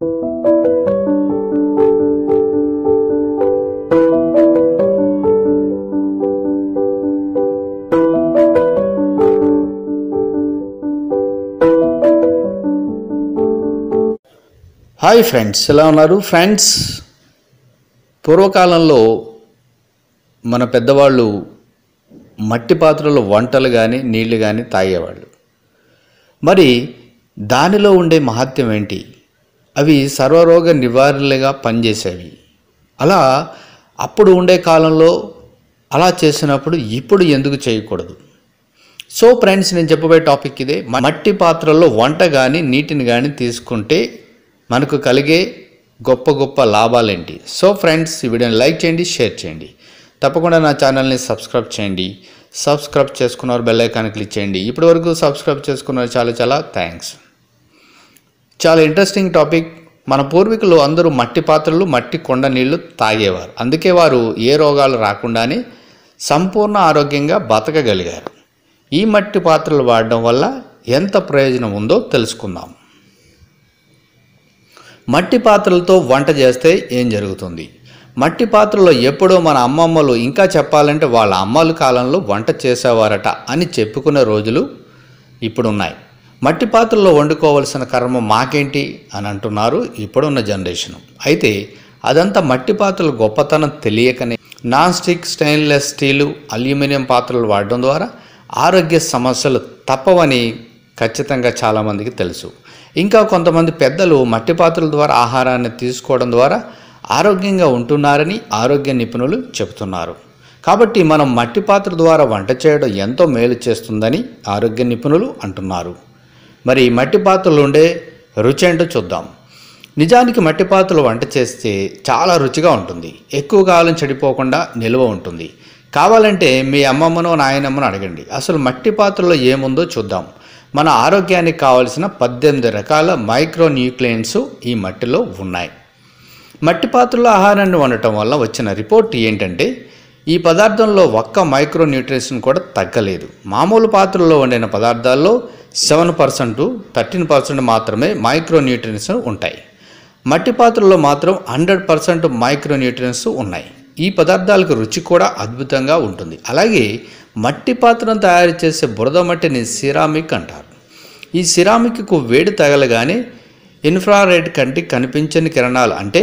Hi friends ఎలా ఉన్నారు? Friends పూర్వకాలంలో మన పెద్దవాళ్ళు మట్టి పాత్రలో వంటలు కానీ నీళ్ళు కానీ తాగేవాళ్ళు. మరి దానిలో ఉండే మహత్యం ఏంటి? అవి సర్వరోగ నివారణలుగా పనిచేసేవి. అలా అప్పుడు ఉండే కాలంలో అలా చేసినప్పుడు ఇప్పుడు ఎందుకు చేయకూడదు? సో ఫ్రెండ్స్ నేను చెప్పబోయే టాపిక్ ఇదే. మట్టి పాత్రల్లో వంట కానీ నీటిని కానీ తీసుకుంటే మనకు కలిగే గొప్ప గొప్ప లాభాలేంటి? సో ఫ్రెండ్స్ ఈ వీడియోని లైక్ చేయండి షేర్ చేయండి. తప్పకుండా నా ఛానల్ని సబ్స్క్రైబ్ చేయండి. సబ్స్క్రైబ్ చేసుకున్నారు బెల్ ఐకాన్ క్లిక్ చేయండి. ఇప్పటివరకు సబ్స్క్రైబ్ చేసుకున్నారు చాలా చాలా థ్యాంక్స్. చాలా ఇంట్రెస్టింగ్ టాపిక్ మన పూర్వీకులు అందరూ మట్టి పాత్రలు మట్టి కొండ నీళ్ళు తాగేవారు. అందుకే వారు ఏ రోగాలు రాకుండానే సంపూర్ణ ఆరోగ్యంగా బతకగలిగారు. ఈ మట్టి పాత్రలు వాడడం వల్ల ఎంత ప్రయోజనం ఉందో తెలుసుకుందాం. మట్టి పాత్రలతో వంట చేస్తే ఏం జరుగుతుంది? మట్టి పాత్రలో ఎప్పుడో మన అమ్మమ్మలు ఇంకా చెప్పాలంటే వాళ్ళ అమ్మాల కాలంలో వంట చేసేవారట అని చెప్పుకునే రోజులు ఇప్పుడున్నాయి. మట్టి పాత్రలో వండుకోవలసిన కర్మ మాకేంటి అని అంటున్నారు ఇప్పుడున్న జనరేషన్. అయితే అదంతా మట్టి పాత్రల గొప్పతనం తెలియకనే non stick stainless steel aluminium పాత్రలు వాడడం ద్వారా ఆరోగ్య సమస్యలు తప్పవని ఖచ్చితంగా చాలామందికి తెలుసు. ఇంకా కొంతమంది పెద్దలు మట్టి పాత్రల ద్వారా ఆహారాన్ని తీసుకోవడం ద్వారా ఆరోగ్యంగా ఉంటున్నారని ఆరోగ్య నిపుణులు చెబుతున్నారు. కాబట్టి మనం మట్టి పాత్ర ద్వారా వంట చేయడం ఎంతో మేలు చేస్తుందని ఆరోగ్య నిపుణులు అంటున్నారు. మరి ఈ మట్టి పాత్రలు ఉండే రుచి ఏంటో చూద్దాం. నిజానికి మట్టి పాత్రలు వంట చేస్తే చాలా రుచిగా ఉంటుంది. ఎక్కువ కాలం చెడిపోకుండా నిల్వ ఉంటుంది. కావాలంటే మీ అమ్మమ్మను నాయనమ్మను అడగండి. అసలు మట్టి పాత్రలో ఏముందో చూద్దాం. మన ఆరోగ్యానికి కావలసిన పద్దెనిమిది రకాల మైక్రో న్యూక్లియన్స్ ఈ మట్టిలో ఉన్నాయి. మట్టి పాత్రలో ఆహారాన్ని వండటం వల్ల వచ్చిన రిపోర్ట్ ఏంటంటే ఈ పదార్థంలో ఒక్క మైక్రో న్యూట్రిషన్ కూడా తగ్గలేదు. మామూలు పాత్రల్లో వండిన పదార్థాల్లో సెవెన్ పర్సెంట్ థర్టీన్ పర్సెంట్ మాత్రమే మైక్రో న్యూట్రియన్స్ ఉంటాయి. మట్టి పాత్రలో మాత్రం హండ్రెడ్ పర్సెంట్ మైక్రో న్యూట్రియన్స్ ఉన్నాయి. ఈ పదార్థాలకు రుచి కూడా అద్భుతంగా ఉంటుంది. అలాగే మట్టి పాత్రను తయారు చేసే బురద మట్టిని సిరామిక్ అంటారు. ఈ సిరామిక్కు వేడి తగలగానే ఇన్ఫ్రారెడ్ కంటికి కనిపించని కిరణాలు అంటే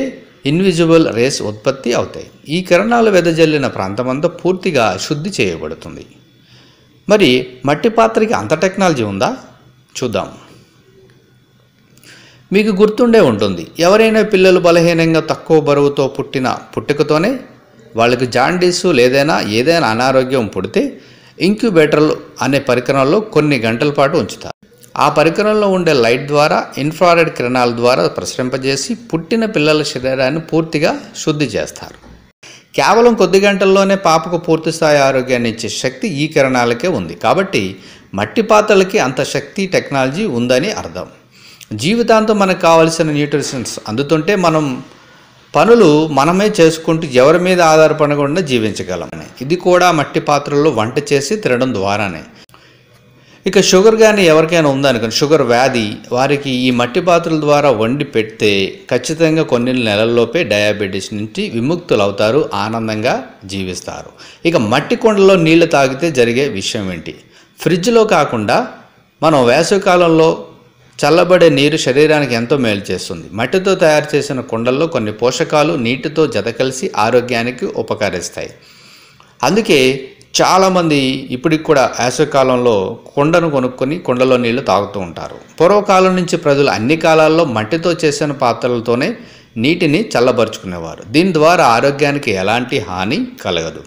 ఇన్విజిబుల్ రేస్ ఉత్పత్తి అవుతాయి. ఈ కిరణాలు వెదజల్లిన ప్రాంతమంతా పూర్తిగా శుద్ధి చేయబడుతుంది. మరి మట్టి పాత్రకి అంత టెక్నాలజీ ఉందా? చూద్దాం. మీకు గుర్తుండే ఉంటుంది ఎవరైనా పిల్లలు బలహీనంగా తక్కువ బరువుతో పుట్టిన పుట్టుకతోనే వాళ్ళకి జాండీసు లేదైనా ఏదైనా అనారోగ్యం పుడితే ఇంక్యుబేటర్లు అనే పరికరంలో కొన్ని గంటల పాటు ఉంచుతారు. ఆ పరికరంలో ఉండే లైట్ ద్వారా ఇన్ఫ్రారెడ్ కిరణాల ద్వారా ప్రసరింపజేసి పుట్టిన పిల్లల శరీరాన్ని పూర్తిగా శుద్ధి చేస్తారు. కేవలం కొద్ది గంటల్లోనే పాపకు పూర్తి స్థాయి ఆరోగ్యాన్ని ఇచ్చే శక్తి ఈ కిరణాలకే ఉంది. కాబట్టి మట్టి పాత్రలకి అంత శక్తి టెక్నాలజీ ఉందని అర్థం. జీవితాంతం మనకు కావలసిన న్యూట్రిషన్స్ అందుతుంటే మనం పనులు మనమే చేసుకుంటూ ఎవరి మీద ఆధారపడకుండా జీవించగలం. ఇది కూడా మట్టి పాత్రల్లో వంట చేసి తినడం ద్వారానే. ఇక షుగర్ కానీ ఎవరికైనా ఉందనుకోండి షుగర్ వ్యాధి వారికి ఈ మట్టి పాత్రల ద్వారా వండి పెడితే ఖచ్చితంగా కొన్ని నెలల్లోపే డయాబెటీస్ నుంచి విముక్తులు అవుతారు ఆనందంగా జీవిస్తారు. ఇక మట్టి కొండలో నీళ్ళు తాగితే జరిగే విషయం ఏంటి? ఫ్రిడ్జ్లో కాకుండా మనం వేసవికాలంలో చల్లబడే నీరు శరీరానికి ఎంతో మేలు చేస్తుంది. మట్టితో తయారు చేసిన కుండల్లో కొన్ని పోషకాలు నీటితో జత కలిసి ఆరోగ్యానికి ఉపకరిస్తాయి. అందుకే చాలామంది ఇప్పటికి కూడా వేసవికాలంలో కుండను కొనుక్కొని కుండలో నీళ్ళు తాగుతూ ఉంటారు. పూర్వకాలం నుంచి ప్రజలు అన్ని కాలాల్లో మట్టితో చేసిన పాత్రలతోనే నీటిని చల్లబరుచుకునేవారు. దీని ద్వారా ఆరోగ్యానికి ఎలాంటి హాని కలగదు.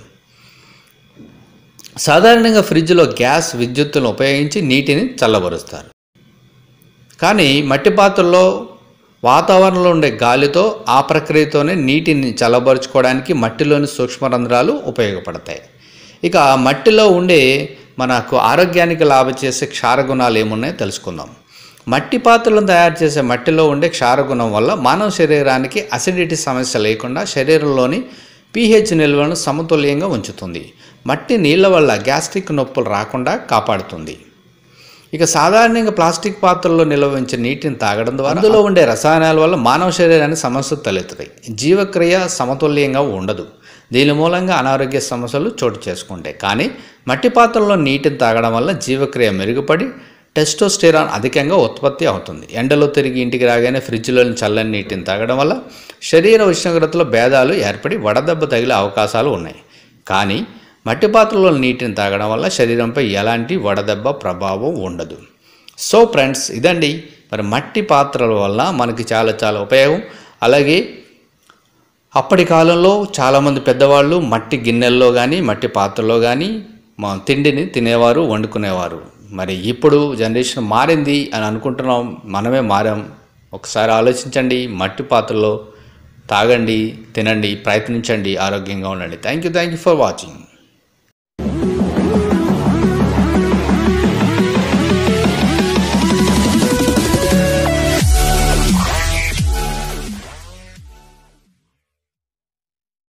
సాధారణంగా ఫ్రిడ్జ్లో గ్యాస్ విద్యుత్తులను ఉపయోగించి నీటిని చల్లబరుస్తారు. కానీ మట్టి పాత్రల్లో వాతావరణంలో ఉండే గాలితో ఆ ప్రక్రియతోనే నీటిని చల్లబరుచుకోవడానికి మట్టిలోని సూక్ష్మరంధ్రాలు ఉపయోగపడతాయి. ఇక మట్టిలో ఉండే మనకు ఆరోగ్యానికి లాభ చేసే క్షారగుణాలు ఏమున్నాయో తెలుసుకుందాం. మట్టి పాత్రలను తయారు చేసే మట్టిలో ఉండే క్షారగుణం వల్ల మానవ శరీరానికి అసిడిటీ సమస్య లేకుండా శరీరంలోని పీహెచ్ నిల్వలను సమతుల్యంగా ఉంచుతుంది. మట్టి నీళ్ళ వల్ల గ్యాస్ట్రిక్ నొప్పులు రాకుండా కాపాడుతుంది. ఇక సాధారణంగా ప్లాస్టిక్ పాత్రల్లో నిల్వ ఉంచే నీటిని తాగడం ద్వారా అందులో ఉండే రసాయనాల వల్ల మానవ శరీరానికి సమస్యలు తలెత్తుతాయి. జీవక్రియ సమతుల్యంగా ఉండదు. దీని మూలంగా అనారోగ్య సమస్యలు చోటు చేసుకుంటాయి. కానీ మట్టి పాత్రలో నీటిని తాగడం వల్ల జీవక్రియ మెరుగుపడి టెస్టోస్టెరాన్ అధికంగా ఉత్పత్తి అవుతుంది. ఎండలో తిరిగి ఇంటికి రాగానే ఫ్రిడ్జ్లోని చల్లని నీటిని తాగడం వల్ల శరీర ఉష్ణోగ్రతలో భేదాలు ఏర్పడి వడదెబ్బ తగిలే అవకాశాలు ఉన్నాయి. కానీ మట్టి పాత్రలో నీటిని తాగడం వల్ల శరీరంపై ఎలాంటి వడదెబ్బ ప్రభావం ఉండదు. సో ఫ్రెండ్స్ ఇదండి. మరి మట్టి పాత్రల వల్ల మనకి చాలా చాలా ఉపయోగం. అలాగే అప్పటి కాలంలో చాలామంది పెద్దవాళ్ళు మట్టి గిన్నెల్లో కానీ మట్టి పాత్రలో కానీ మా తిండిని తినేవారు వండుకునేవారు. మరి ఇప్పుడు జనరేషన్ మారింది అని అనుకుంటున్నాం. మనమే మారాం. ఒకసారి ఆలోచించండి. మట్టి పాత్రలో తాగండి తినండి ప్రయత్నించండి ఆరోగ్యంగా ఉండండి. Thank you thank you for watching